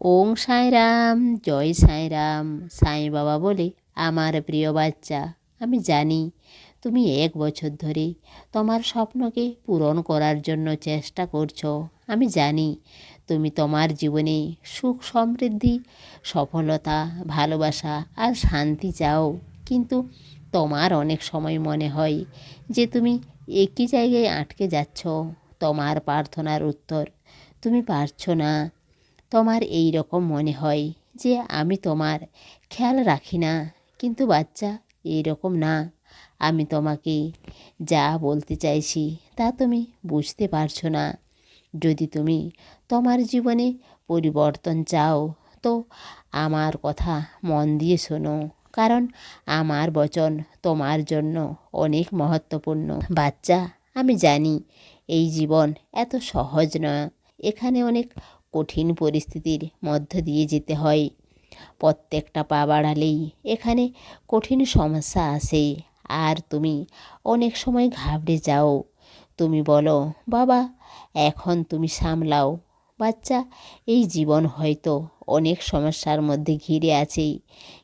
ওং সাঁইরাম জয় সাঁইরাম সাঁই বাবা বলে আমার প্রিয় বাচ্চা, আমি জানি তুমি এক বছর ধরে তোমার স্বপ্নকে পূরণ করার জন্য চেষ্টা করছ। আমি জানি তুমি তোমার জীবনে সুখ, সমৃদ্ধি, সফলতা, ভালোবাসা আর শান্তি চাও। কিন্তু তোমার অনেক সময় মনে হয় যে তুমি একই জায়গায় আটকে যাচ্ছ। তোমার প্রার্থনার উত্তর তুমি পারছ না। তোমার এই রকম মনে হয় যে আমি তোমার খেয়াল রাখি না। কিন্তু বাচ্চা, এই রকম না। আমি তোমাকে যা বলতে চাইছি তা তুমি বুঝতে পারছ না। যদি তুমি তোমার জীবনে পরিবর্তন চাও, তো আমার কথা মন দিয়ে শোনো। কারণ আমার বচন তোমার জন্য অনেক মহত্বপূর্ণ। বাচ্চা, আমি জানি এই জীবন এত সহজ নয়। এখানে অনেক কঠিন পরিস্থিতির মধ্য দিয়ে যেতে হয়। প্রত্যেকটা পা বাড়ালেই এখানে কঠিন সমস্যা আসে। আর তুমি অনেক সময় ঘাবড়ে যাও। তুমি বলো, বাবা, এখন তুমি সামলাও। বাচ্চা, এই জীবন হয়তো অনেক সমস্যার মধ্যে ঘিরে আছে।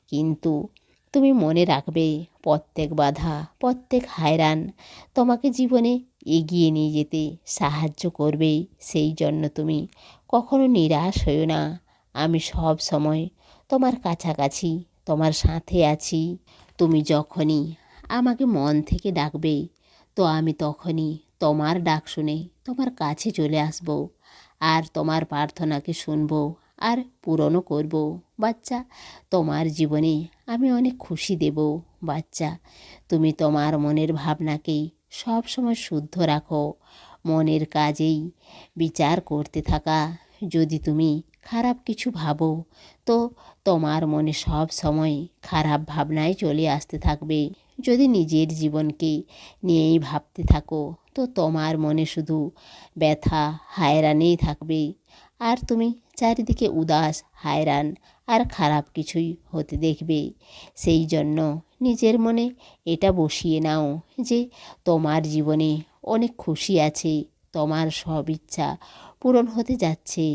কিন্তু তুমি মনে রাখবে, প্রত্যেক বাধা, প্রত্যেক হায়রান তোমাকে জীবনে এগিয়ে নিয়ে যেতে সাহায্য করবে, সেই জন্য তুমি কখনো নিরাশ হইও না। আমি সব সময় তোমার কাছাকাছি, তোমার সাথে আছি। তুমি যখনই আমাকে মন থেকে ডাকবে, তো আমি তখনই তোমার ডাক শুনে তোমার কাছে চলে আসব আর তোমার প্রার্থনাকে শুনব আর পূরণও করব। বাচ্চা, তোমার জীবনে আমি অনেক খুশি দেব। বাচ্চা, তুমি তোমার মনের ভাবনাকেই সব সময় শুদ্ধ রাখো। মনের কাজেই বিচার করতে থাকা। যদি তুমি খারাপ কিছু ভাবো, তো তোমার মনে সব সময় খারাপ ভাবনাই চলে আসতে থাকবে। যদি নিজের জীবনকে নিয়েই ভাবতে থাকো, তো তোমার মনে শুধু ব্যথা, হায়রানেই থাকবে। আর তুমি চারিদিকে উদাস, হায়রান আর খারাপ কিছুই হতে দেখবে। সেই জন্য নিজের মনে এটা বসিয়ে নাও যে তোমার জীবনে অনেক খুশি আছে, তোমার সব ইচ্ছা পূরণ হতে যাচ্ছে।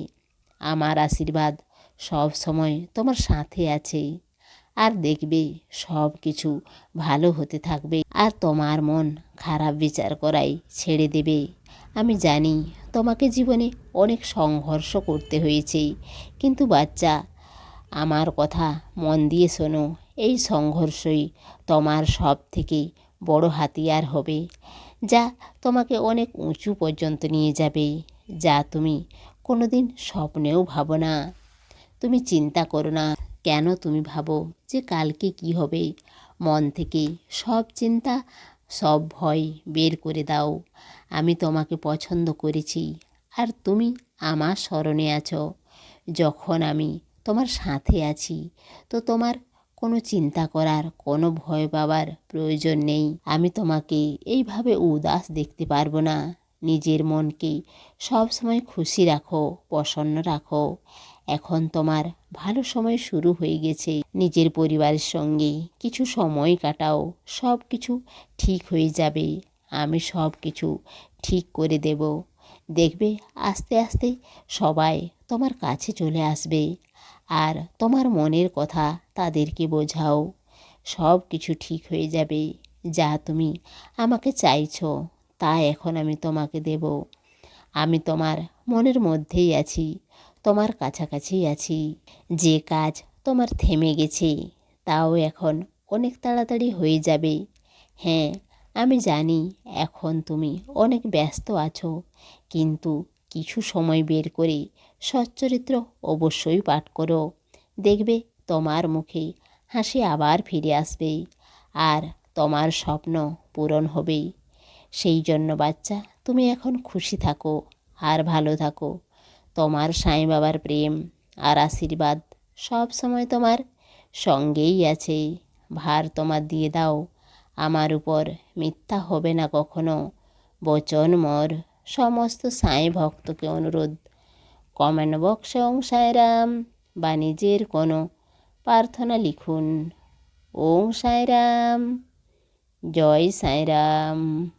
আমার আশীর্বাদ সব সময় তোমার সাথে আছে। আর দেখবে সব কিছু ভালো হতে থাকবে। আর তোমার মন খারাপ বিচার করাই ছেড়ে দেবে। আমি জানি তোমাকে জীবনে অনেক সংঘর্ষ করতে হয়েছে, কিন্তু বাচ্চা আমার কথা মন দিয়ে শোনো, এই সংঘর্ষই তোমার সব থেকে বড় হাতিয়ার হবে। যা তোমাকে অনেক উঁচু পর্যন্ত নিয়ে যাবে, যা তুমি কোনো দিন স্বপ্নেও ভাবো না। তুমি চিন্তা করো না, কেন তুমি ভাবো যে কালকে কি হবে। মন থেকে সব চিন্তা, সব ভয় বের করে দাও। আমি তোমাকে পছন্দ করেছি, আর তুমি আমার স্মরণে আছো। যখন আমি তোমার সাথে আছি। তো তোমার কোনো চিন্তা করার, কোনো ভয় পাবার প্রয়োজন নেই। আমি তোমাকে এইভাবে উদাস দেখতে পারব না। নিজের মনকে সব সময় খুশি রাখো, প্রসন্ন রাখো। এখন তোমার ভালো সময় শুরু হয়ে গেছে নিজের পরিবারের সঙ্গে। কিছু সময় কাটাও সব কিছু ঠিক হয়ে যাবে। আমি সব কিছু ঠিক করে দেব। দেখবে আস্তে আস্তে সবাই তোমার কাছে চলে আসবে। আর তোমার মনের কথা তাদেরকে বোঝাও। সব কিছু ঠিক হয়ে যাবে। যা তুমি আমাকে চাইছো, তা এখন আমি তোমাকে দেব। আমি তোমার মনের মধ্যেই আছি, তোমার কাছাকাছি আছি। যে কাজ তোমার থেমে গেছে, তাও এখন অনেক তাড়াতাড়ি হয়ে যাবে। হ্যাঁ আমি জানি এখন তুমি অনেক ব্যস্ত আছো, কিন্তু কিছু সময় বের করে সচ্চরিত্র অবশ্যই পাঠ করো। দেখবে তোমার মুখে হাসি আবার ফিরে আসবে আর তোমার স্বপ্ন পূরণ হবেই। সেই জন্য বাচ্চা, তুমি এখন খুশি থাকো আর ভালো থাকো। তোমার সাঁই বাবার প্রেম আর আশীর্বাদ সব সময় তোমার সঙ্গেই আছে। ভার তোমার দিয়ে দাও আমার উপর মিথ্যা হবে না কখনো। বচন মর, সমস্ত সাঁই ভক্তকে অনুরোধ। কমেন্ট বক্সে ওং সাঁয়রাম বা নিজের কোনো প্রার্থনা লিখুন। ওং সাঁয়রাম জয় সাঁয়রাম